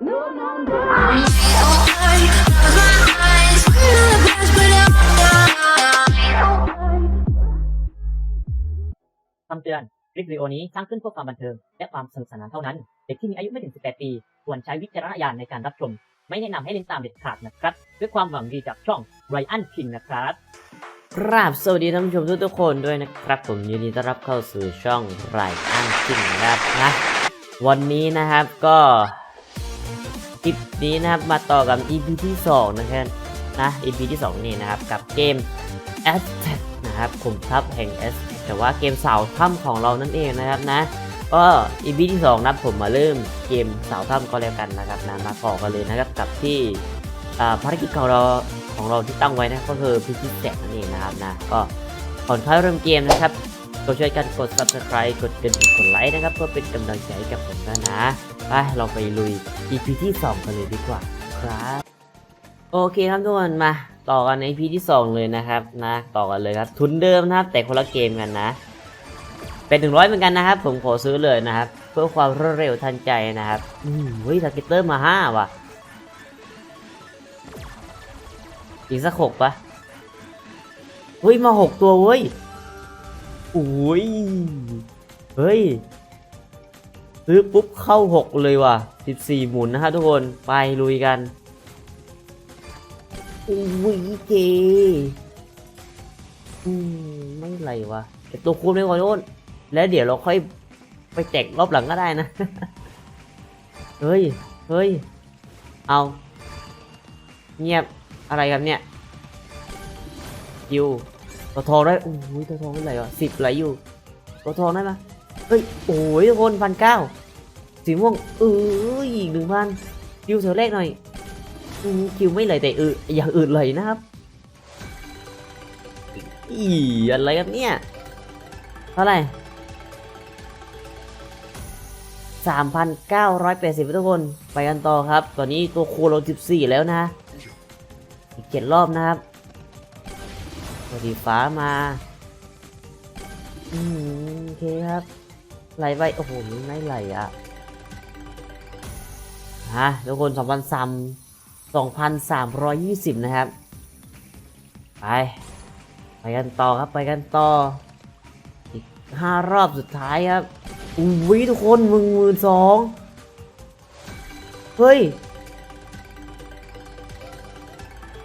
No, no, no. คำเตือนคลิปวิดีโอนี้สร้างขึ้นเพื่อความบันเทิง และความสนุกสนานเท่านั้น เด็กที่มีอายุไม่ถึง 18 ปี ควรใช้วิจารณญาณในการรับชม ไม่แนะนำให้เล่นตามเด็ดขาดนะครับ ด้วยความหวังดีจากช่องไรอันคิงนะครับครับสวัสดีท่านผู้ชมทุกๆคนด้วยนะครับ ผมยินดีต้อนรับเข้าสู่ช่องไรอันคิงนะครับนะวันนี้นะครับก็ คลิปนี้นะครับมาต่อกับ EP ที่ 2 นะครับนะ EP ที่ 2 นี่นะครับ กับเกม a s t นะครับขุมทรัพย์แห่ง a s t แต่ว่าเกมเสาถ้ำของเรานั่นเองนะครับนะก็ EP ที่2นะครับผมมาเริ่มเกมเสาถ้ำก็แล้วกันนะครับนะมาต่อกันเลยนะครับกับที่ภารกิจของเราของเราที่ตั้งไว้นะก็คือพิชิตแจกนั่นเองนะครับนะก็ก่อนเข้าเริ่มเกมนะครับก็ช่วยกันกด subscribe กดกระดิ่งกดไลค์นะครับเพื่อเป็นกำลังใจกับผมด้วยนะ ไปเราไปลุย EP ที่2กันเลยดีกว่าครับโอเคครับทุกคนมาต่อกันใน EP ที่ 2 เลยนะครับนะต่อกันเลยครับ ทุนเดิมนะครับ แต่คนละเกมกันนะ เป็น 100 เหมือนกันนะครับ ผมขอซื้อเลยนะครับ เพื่อความรวดเร็วทันใจนะครับอืมเฮ้ยสกิตเตอร์มาห้าว่ะ อีกสักหกปะเฮ้ยมาหกตัวเว้ยโอ้ยเฮ้ย ซื้อปุ๊บเข้าหกเลยว่ะสิบสี่หมุนนะฮะทุกคนไปลุยกันอุ้ยเจอืมไม่ไรวะเก็บตัวคูณไปก่อนโน้นแล้วเดี๋ยวเราค่อยไปแจกรอบหลังก็ได้นะ เฮ้ย เฮ้ย เอา เงียบ อะไรครับเนี่ยยูตัวทองได้โอ้ยตัวทองเท่าไหร่วะสิบไหลอยู่ตัวทองได้ปะเฮ้ย โอ้ยทุกคนพันเก้า สีม่วงเอออีกหนึ่งพันคิวเธอแรกหน่อยอคิวไม่ไหลแต่เอออย่างอื่นไหลนะครับอีอะไรครับเนี่ยเท่าไหร่สามพันเก้าร้อยแปดสิบทุกคนไปกันต่อครับ ตอนนี้ตัวคูเราสิบสี่แล้วนะ อีกเจ็ดรอบนะครับสวัสดีฟ้ามาอืมโอเคครับไหลไปโอ้โหไม่ไหลอะ ฮะทุกคนสองพันสามสองพันสามร้อยยี่สิบนะครับ ไป ไปกันต่อครับไปกันต่อ อีกห้ารอบสุดท้ายครับอุ้ยทุกคนมึงหมื่นสองเฮ้ย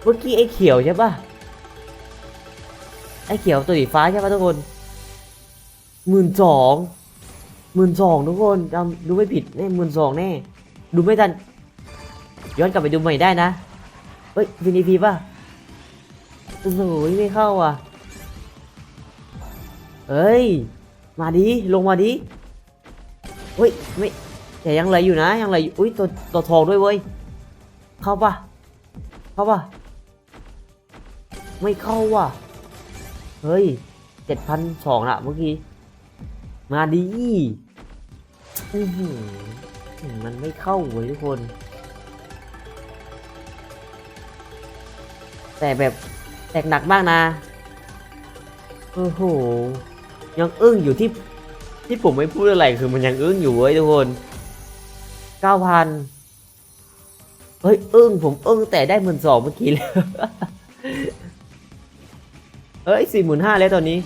เมื่อกี้ไอ้เขียวใช่ปะไอ้เขียวตัวสีฟ้าใช่ปะทุกคนหมื่นสองหมื่นสองทุกคนจำดูไม่ผิดแน่หมื่นสองแน่ ดูไม่ทัน ย้อนกลับไปดูใหม่ได้นะเฮ้ยวินีพีป่ะโอ้โหไม่เข้าอะเฮ้ย มาดิ ลงมาดิเฮ้ย ไม่แต่ยังไหลอยู่นะ ยังไหลอุ้ย ตัว ตัวทองด้วยเว้ย เข้าป่ะเข้าป่ะไม่เข้าว่ะ เฮ้ยเจ็ดพันสองละเมื่อกี้ มาดีอือหือ มันไม่เข้าเว้ยทุกคน แต่แบบแตกหนักมากนะ โอ้โห ยังอึ้งอยู่ที่ ที่ผมไม่พูดอะไรคือมันยังอึ้งอยู่เว้ยทุกคนเก้าพันเฮ้ยอึ้งผมอึ้งแต่ได้หมื่นสองเมื่อกี้เลยเอ้ยสี่หมื่นห้าแล้วตอนนี้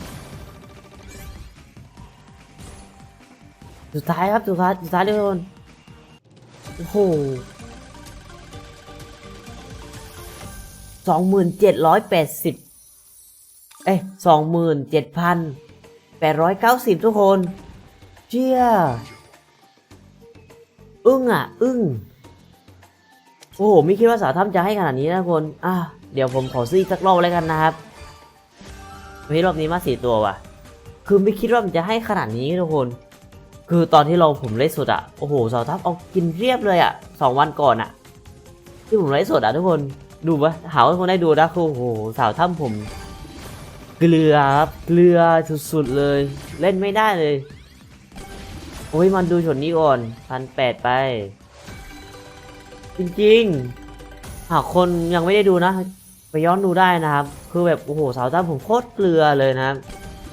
สุดท้ายครับ สุดท้าย สุดท้ายทุกคน โอ้โหสองหมื่นเจ็ดร้อยแปดสิบเอ้ยสองหมื่นเจ็ดพันแปดร้อยเก้าสิบทุกคน เชี่ย อึ้งอะ อึ้ง โอ้โห ไม่คิดว่าสาวถ้ำจะให้ขนาดนี้นะทุกคนอะเดี๋ยวผมขอซื้ออีกสักรอบแล้วกันนะครับเฮ้ยรอบนี้มาสี่ตัวว่ะ คือไม่คิดว่ามันจะให้ขนาดนี้ทุกคน คือตอนที่เราผมไล่สดอะโอ้โหสาวทัพเอากินเรียบเลยอะสองวันก่อนอะที่ผมไล่สดอะทุกคนดูปะหาว่าคนได้ดูนะคือโอ้โหสาวทัพผมเกลือครับเกลือสุดๆเลย เล่นไม่ได้เลยโอ้ยมันดูช็อตนี้ก่อนพันแปดไป จริงๆ หากคนยังไม่ได้ดูนะ ไปย้อนดูได้นะครับ คือแบบ โอ้โห สาวตั้มผมโคตรเกลือเลยนะครับ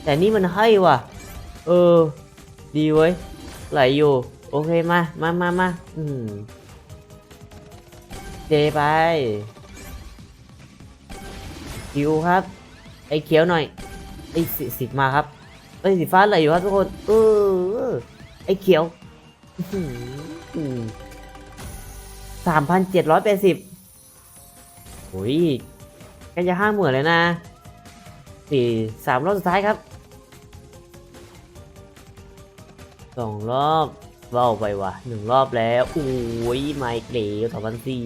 แต่นี่มันให้ว่ะ เออ ดีเว้ย ไหลอยู่ โอเคมา มามามาอืมเจไปคิวครับ ไอเขียวหน่อย ไอสีสีมาครับ ไอสีฟ้าอะไรอยู่ครับทุกคน เออ ไอเขียวสามพันเจ็ดร้อยแปดสิบโอ้ยใก็จะห้าหมื่นเลยนะสี่สามรอบสุดท้ายครับ สองรอบเบ้าไปว่ะหนึ่งรอบแล้วโอ้ยไม่เกลียวสองพันสี่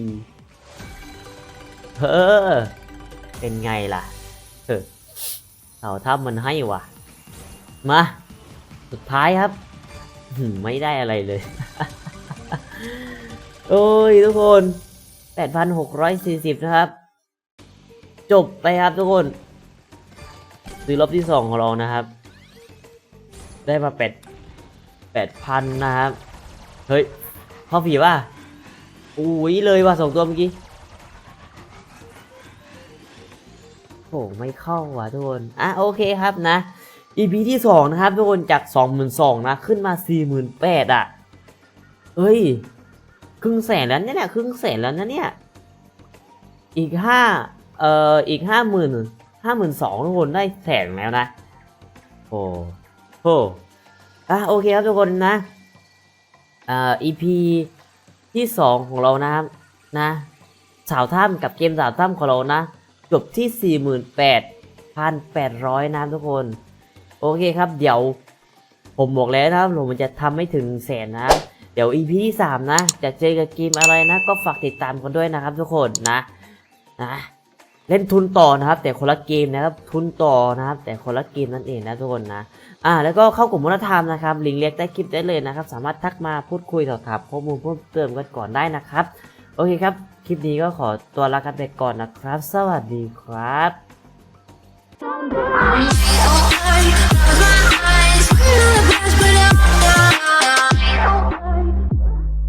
เออเป็นไงล่ะเออเสาถ้ำมันให้ว่ะ มา สุดท้ายครับไม่ได้อะไรเลย โอ้ยทุกคน 8,640 นะครับ จบไปครับทุกคนซื้อรอบที่สองของเรานะครับ ได้มา8 8,000นนะครับ เฮ้ยเข้าผีป่ะอุ้ยเลยว่ะสองตัวเมื่อกี้โอ้ไม่เข้าว่ะทุกคนอะโอเคครับนะ EP ที่สองนะครับทุกคนจาก 22,000นะขึ้นมา 48,000อะเฮ้ย ครึ่งแสนแล้วเนี่ยครึ่งแสนแล้วนะเนี่ย อีกห้าเอ่ออีกห้าหมื่นห้าหมื่นสองทุกคนได้แสนแล้วนะ โอ้โห อะโอเคครับทุกคนนะอ่า EP ที่สองของเรานะครับนะสาวถ้ำกับเกมสาวถ้ำของเรานะจบที่ 48,800 นะครับทุกคน โอเคครับ เดี๋ยวผมบอกแล้วนะครับผมมันจะทำไม่ถึงแสนนะ เดี๋ยว EP ที่ 3 นะ จะเจอกับเกมอะไรนะ ก็ฝากติดตามกันด้วยนะครับทุกคนนะนะ เล่นทุนต่อนะครับ แต่คนละเกมนะครับทุนต่อนะครับ แต่คนละเกมนั่นเองนะทุกคนนะอ่าแล้วก็เข้ากลุ่มวัฒนธรรมนะครับลิงก์เล็กใต้คลิปได้เลยนะครับ สามารถทักมาพูดคุยสอบถามข้อมูลเพิ่มเติมกันก่อนได้นะครับโอเคครับ คลิปนี้ก็ขอตัวลากันไปก่อนนะครับ สวัสดีครับ